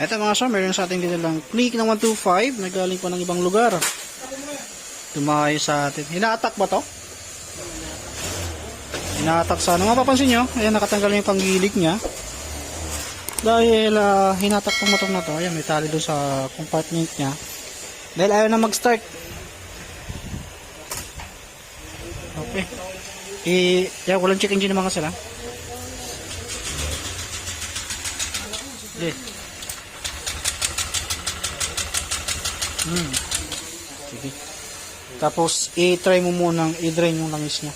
Eto mga sir, meron sa ating lang click na 125 na galing pa ng ibang lugar. Tumayo sa atin. Hinaatak ba to? Hinaatak sa ano. Mapapansin nyo, ayan nakatanggal na yung panggilid niya. Dahil ah, hinatak tong motor na to, ayan may tali doon sa compartment niya. Dahil ayaw na mag-start. Okay. Eh, yeah, walang check engine naman kasi lang. Hindi. Hmm. Sige. Tapos, i-try mo munang i-drain yung langis niya.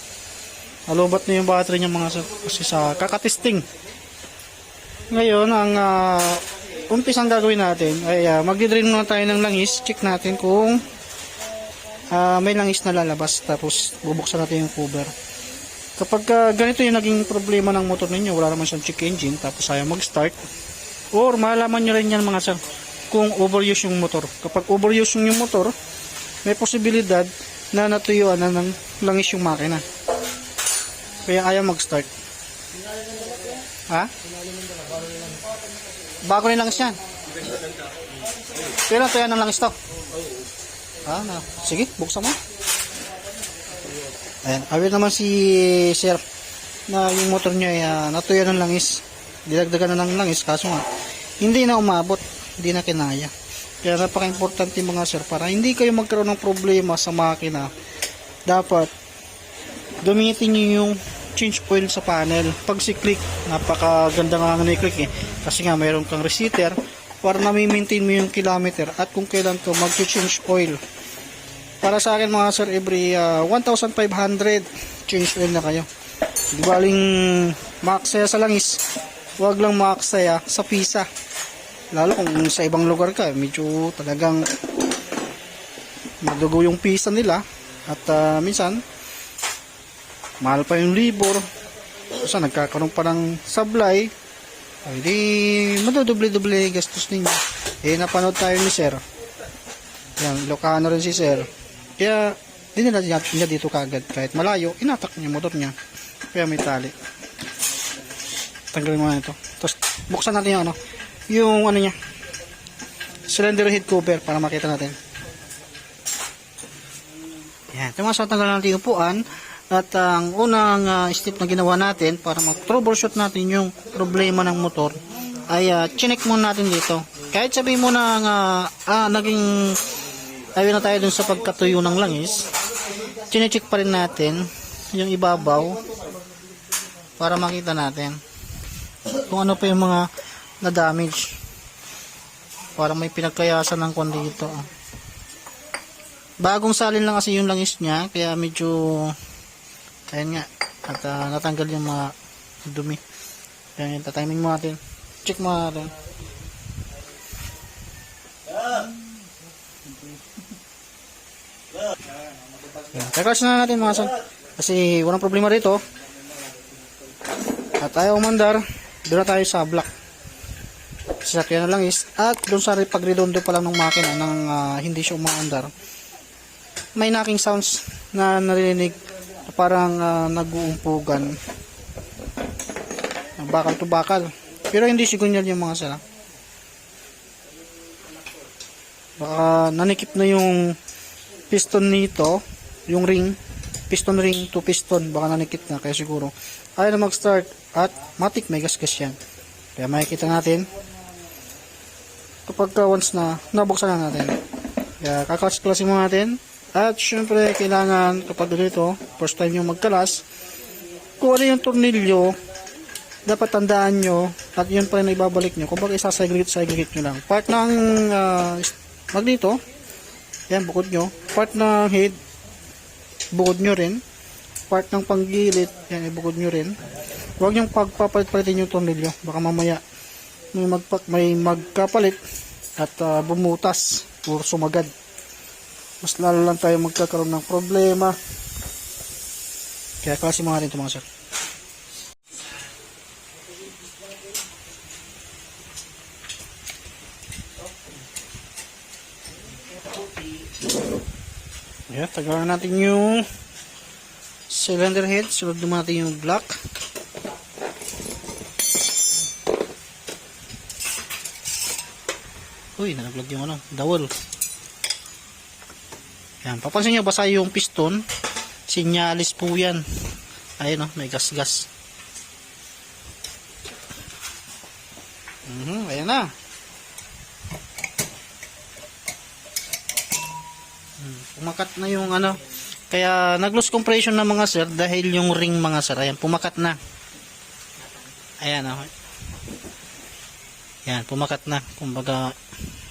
Alubat na yung battery niya mga. Kasi sa kakatesting. Ngayon, ang uh, umpisang gagawin natin ay uh, mag-drain muna tayo ng langis. Check natin kung ah, may langis na lalabas. Tapos, bubuksan natin yung cover. Kapag ah, ganito yung naging problema ng motor ninyo, wala naman siyang check engine, tapos ayaw mag-start, or malaman nyo rin yan mga sir, kung overuse yung motor. Kapag overuse yung motor, may posibilidad na natuyuan na ng langis yung makina. Kaya ayaw mag-start. Ha? Bago na langis yan. Kailan tuyan ng langis to? Ah, na. Sige, buksan mo. Ayan, aware naman si Sir na yung motor niya ay uh, natuyo ng langis. Dinagdagan na ng langis kaso nga hindi na umabot, hindi na kinaya. Kaya napaka-importante mga sir para hindi kayo magkaroon ng problema sa makina. Dapat gamitin niyo yung change oil sa panel. Pag si click, napakaganda nga ng click eh. Kasi nga mayroon kang receiver para na-maintain mo yung kilometer at kung kailan to mag-change oil. Para sa akin mga sir, every uh, 1,500 change oil na kayo. Di baling maaksaya sa langis, huwag lang maaksaya sa pisa. Lalo kung sa ibang lugar ka, medyo talagang madugo yung pisa nila. At uh, minsan, mahal pa yung libor. Kasi nagkakaroon pa ng sablay. Ay di, madudoble-doble gastos ninyo. Eh, napanood tayo ni sir. Yan, Ilocano rin si sir. Kaya, dinala niya, niya dito kagad. Kahit malayo, inatak niya motor niya. Kaya may tali. Tanggalin mo na ito. Tapos, buksan natin yung ano, yung ano niya, cylinder head cover para makita natin. Yan. Ito mga sa tanggal natin yung upuan. At ang unang ah, step na ginawa natin para mag-troubleshoot natin yung problema ng motor ay uh, chinek muna natin dito. Kahit sabihin mo na nga, ah, naging ayaw na tayo dun sa pagkatuyo ng langis, chinecheck pa rin natin yung ibabaw para makita natin kung ano pa yung mga na-damage para may pinagkayasan ng kwan dito. Bagong salin lang kasi yung langis niya kaya medyo ayun nga at ah, natanggal yung mga dumi. Kaya tatiming mo natin. Check mo natin. Yan. Record na natin mga son. Kasi walang problema rito. At ayaw umandar, doon na tayo sa block. Sasakyan na lang is, at doon sa pagredondo pa lang ng makina nang ah, hindi siya umaandar, may knocking sounds na narinig na parang ah, nag-uumpugan. Bakal to bakal. Pero hindi sigunyal yung mga sala. Baka nanikip na yung piston nito, yung ring, piston ring to piston, baka nanikip na, kaya siguro ayaw na mag-start at matik may gasgas yan. Kaya makikita natin kapag ka once na nabuksan na natin. Kaya kaklas-klasin mo natin at syempre kailangan kapag dito, first time yung magkalas, kung ano yung tornilyo, dapat tandaan nyo at yun pa rin ibabalik nyo. Bakit isasegregate-segregate nyo lang. Part ng uh, magneto, yan, bukod nyo. Part ng head, bukod nyo rin. Part ng panggilid, yan, ibukod nyo rin. Huwag nyo pagpapalit-palitin yung tornilyo. Baka mamaya may, magpa, may magkapalit at uh, bumutas o sumagad. Mas lalo lang tayo magkakaroon ng problema. Kaya klase mga rin ito mga sir. Yeah, tagalan natin yung cylinder head. Sunod naman natin yung block. Uy, nalaglag yung ano, dawol. Yan, papansin nyo, basa yung piston. Sinyalis po yan. Ayun oh, may gas-gas. Mhm, ayan na. Hmm, Pumakat na yung ano. Kaya nag-lose compression na mga sir dahil yung ring mga sir. Ayan, pumakat na. Ayan oh. Yan, pumakat na. Kumbaga,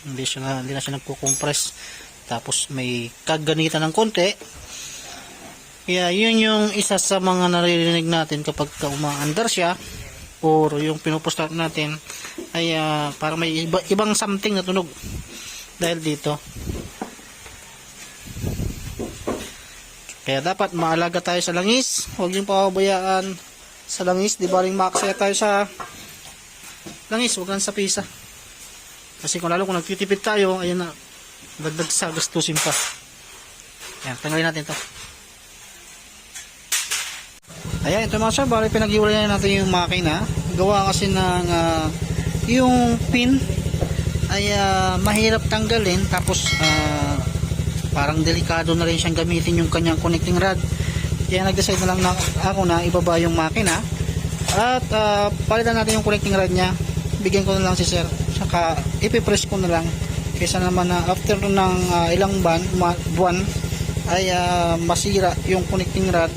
hindi, siya na, hindi na siya nagko-compress. Tapos may kaganitan ng konti. Kaya yun yung isa sa mga naririnig natin kapag ka umaandar siya or yung pinupustart natin ay ah, parang may iba, ibang something na tunog dahil dito. Kaya dapat maalaga tayo sa langis. Huwag yung pababayaan sa langis. Di ba rin maksaya tayo sa langis. Huwag lang sa pisa. Kasi kung lalo kung nagtitipid tayo, ayun na, dagdag sa gastusin pa. Ayan, tanggalin natin to. Ayan, ito mga sir, bali pinag-iwalayan natin yung makina. Gawa kasi ng ah, yung pin ay ah, mahirap tanggalin tapos ah, parang delikado na rin siyang gamitin yung kanyang connecting rod. Kaya nag-decide na lang na ako na ibaba yung makina at ah, palitan natin yung connecting rod niya. Bigyan ko na lang si sir. Saka ipipress ko na lang kaysa naman na after ng ah, ilang ban, buwan ay ah, masira yung connecting rod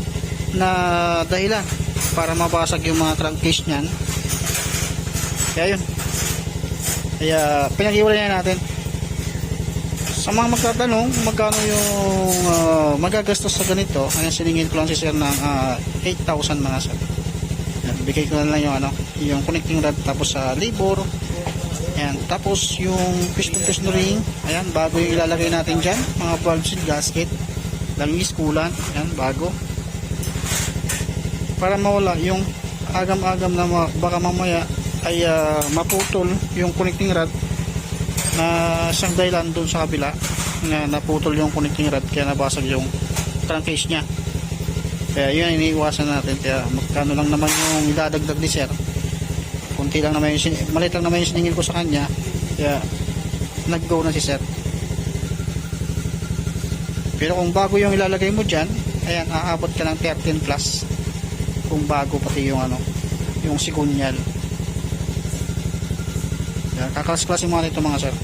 na dahilan para mabasag yung mga crankcase niyan. Kaya yun. Kaya pinag-iwalay na natin. Sa mga magtatanong, magkano yung ah, magagastos sa ganito, ayan siningin ko lang si sir ng ah, 8,000 mga sir. Bigay ko na lang yung ano, yung connecting rod tapos sa labor. Ayan, tapos yung piston piston ring, ayan, bago yung ilalagay natin dyan, mga valves and gasket, langis, coolant, ayan, bago. Para mawala yung agam-agam na ma- baka mamaya ay ah, maputol yung connecting rod na siyang dahilan doon sa kabila na naputol yung connecting rod kaya nabasag yung crankcase niya. Kaya yun iniiwasan natin. Kaya magkano lang naman yung idadagdag ni sir kunti lang naman yung sin- maliit lang naman yung siningil ko sa kanya. Kaya nag-go na si sir pero kung bago yung ilalagay mo dyan ayan aabot ka ng 13 plus. Kung bago pati yung ano yung sigunyal. Yan kakalas-klasin mo natin ito mga sir.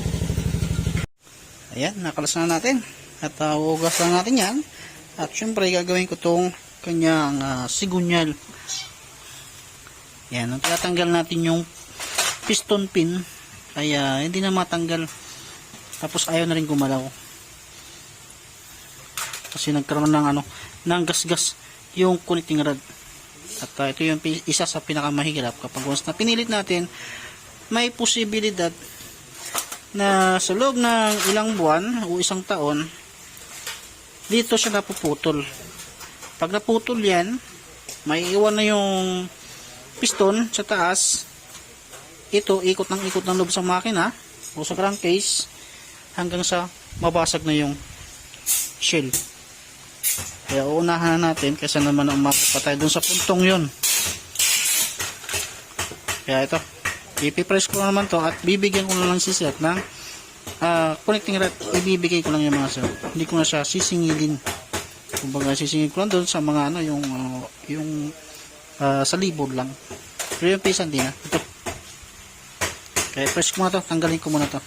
Ayan nakalas na natin. At uh, lang natin yan. At syempre gagawin ko tong kanyang uh, sigunyal yan nung tatanggal natin yung piston pin. Ay ah, hindi na matanggal. Tapos ayaw na rin gumalaw. Kasi nagkaroon ng ano ng gasgas yung connecting rod. At uh, ito yung isa sa pinakamahirap. Kapag once na pinilit natin, may posibilidad na sa loob ng ilang buwan o isang taon, dito siya napuputol. Pag naputol yan, may iwan na yung piston sa taas. Ito, ikot ng ikot ng loob sa makina o sa crankcase hanggang sa mabasag na yung shell. Kaya uunahan na natin kasi naman umabot pa tayo dun sa puntong yun. Kaya ito, ipipress ko naman to at bibigyan ko na lang si Seth ng ah, connecting rod. Ibibigay ko lang yung mga sir. Hindi ko na siya sisingilin. Kumbaga sisingil ko lang doon sa mga ano, yung, ah, yung ah, sa libod lang. Pero yung pisan din ha. Ito. Kaya press ko muna to. Tanggalin ko muna to.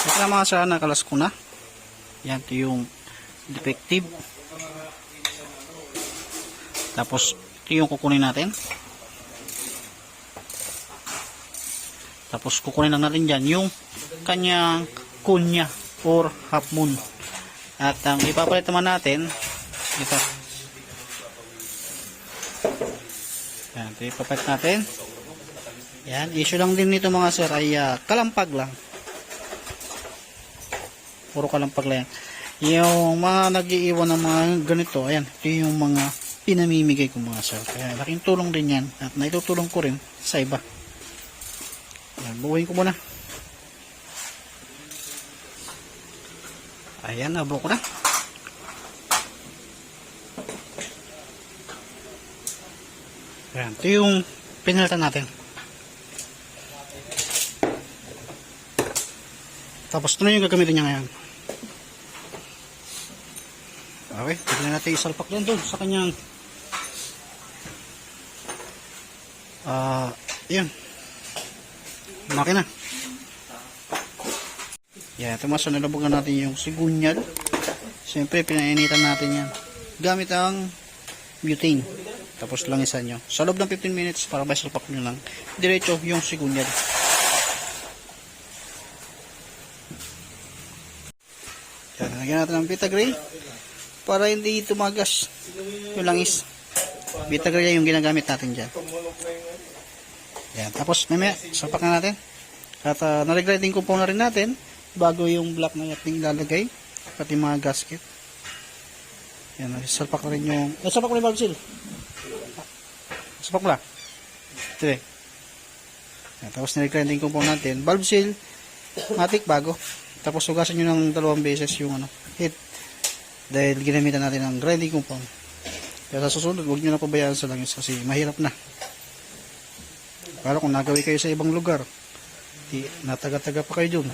Ito na mga sir, nakalas ko na. Yan, ito yung defective. Tapos, ito yung kukunin natin. Tapos, kukunin lang natin dyan yung kanyang kunya or half moon. At ang ipapalit naman natin, ito. Ito ipapalit natin. Yan, issue lang din nito mga sir ay ah, kalampag lang puro kalampag lang yan. Yung mga nag-iiwan ng mga ganito, ayan, ito yung mga pinamimigay ko mga sir. Kaya laking tulong din yan at naitutulong ko rin sa iba. Ayan, buuin ko muna. Ayan, nabuo ko na. Ayan, ito yung pinalitan natin. Tapos ito na yung gagamitin niya ngayon. Okay, pwede na natin isalpak yan doon sa kanyang ah, yun. Makina. Yan, ito mga nalabugan natin yung sigunyal. Siyempre, pinainitan natin yan. Gamit ang butane. Tapos langisan nyo. Sa loob ng 15 minutes, para ba salpak nyo lang, diretso yung sigunyal. Yan, lagyan natin ng Vitagray para hindi tumagas yung langis. Vitagray yung ginagamit natin dyan. Yan, tapos mamaya, salpak na natin. At uh, naregrading ko po na rin natin bago yung black na ating ilalagay pati mga gasket. Yan, salpak na rin yung... Nasalpak mo na yung seal. Salpak mo lang. Ito eh. Tapos niregrinding po natin. Valve seal, matik bago. Tapos hugasan nyo ng dalawang beses yung ano, head. Dahil ginamitan natin ng grinding compound. Kaya sa susunod, huwag nyo na pabayaan sa langis kasi mahirap na. Para kung nagawi kayo sa ibang lugar, di, nataga-taga pa kayo dun.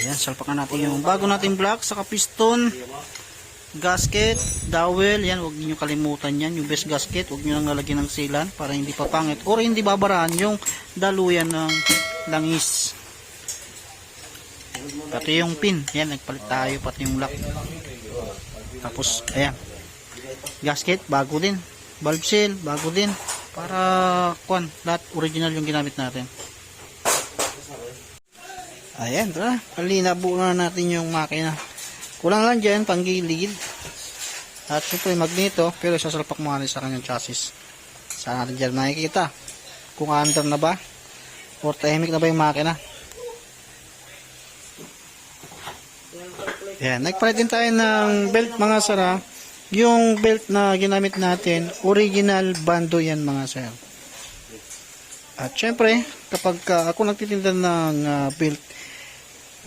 Ayan, salpakan natin yung bago natin block, saka piston, gasket, dowel, yan, huwag niyo kalimutan yan, yung best gasket, huwag niyo lang lalagyan ng sealant para hindi papangit, or hindi babaraan yung daluyan ng langis. Pati yung pin, yan, nagpalit tayo, pati yung lock. Tapos, ayan, gasket, bago din, valve seal, bago din, para, kwan, lahat original yung ginamit natin. Ayan, tara. Palinabu na natin yung makina. Kulang lang dyan, panggilid. At syempre magneto, pero sasalpak mo nga rin sa kanyang chassis. Saan natin dyan makikita kung under na ba or tahimik na ba yung makina. Ayan, nagpalit din tayo ng belt mga sara. Yung belt na ginamit natin, original bando yan mga sir. At syempre, kapag ka ako nagtitinda ng ah, belt,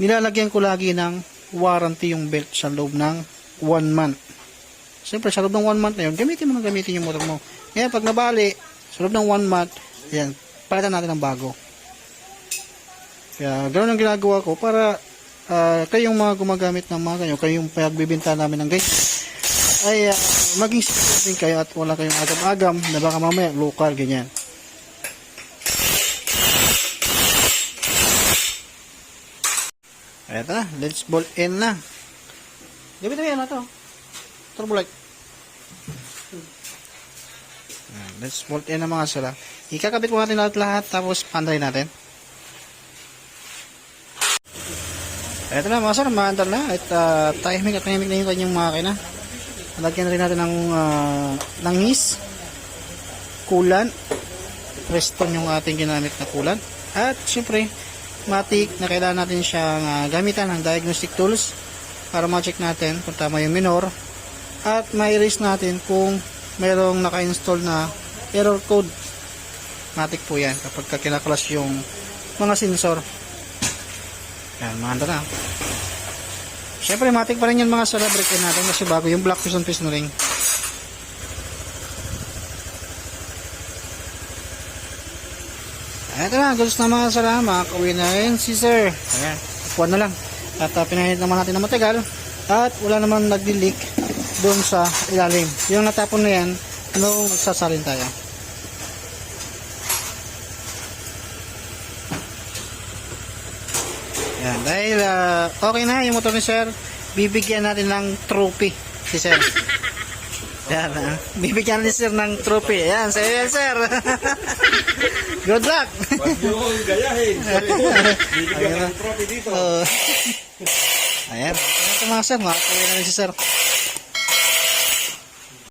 nilalagyan ko lagi ng warranty yung belt sa loob ng 1 month. Siyempre, sa loob ng 1 month na yun, gamitin mo na gamitin yung motor mo. Ngayon, pag nabali, sa loob ng 1 month, yan, palitan natin ng bago. Kaya, ganoon ang ginagawa ko para ah, kayong mga gumagamit ng mga ganyan, kayong pagbibinta namin ng ganyan, ay ah, maging din kayo at wala kayong agam-agam na baka mamaya local, ganyan. Ayan na, let's bolt in na. Gamit na yan na to. Turbo light. Ayan, let's bolt in na mga sila. Ikakabit mo natin lahat-lahat tapos panday natin. Ito na mga sir, maandar na. At uh, timing at timing na yung kanyang makina. Lagyan rin natin ng uh, langis, kulan, reston yung ating ginamit na kulan. At syempre, matik na kailangan natin siyang uh, gamitan ng diagnostic tools para ma-check natin kung tama yung minor. At ma-erase natin kung mayroong naka-install na error code. Matik po yan kapag ka kinaklas yung mga sensor. Yan maanda na. Syempre matik pa rin yan mga break natin kasi bago yung black piston piston ring Eto na, gusto na mga sala, makakauwi na rin si sir. Ayan, upuan na lang. At uh, pinahit naman natin na matagal. At wala naman nagdi-leak doon sa ilalim. Yung natapon na yan, nung magsasalin tayo. Yan, dahil ah, okay na yung motor ni sir, bibigyan natin ng trophy si sir. Yan, ah. bibigyan ni sir ng trophy. Yan, sir, yan, sir. Good luck. Huwag kong gayahin. Bibigyan ng trophy dito. Oh. Ayan. Ito mga sir, makakawin na rin si sir.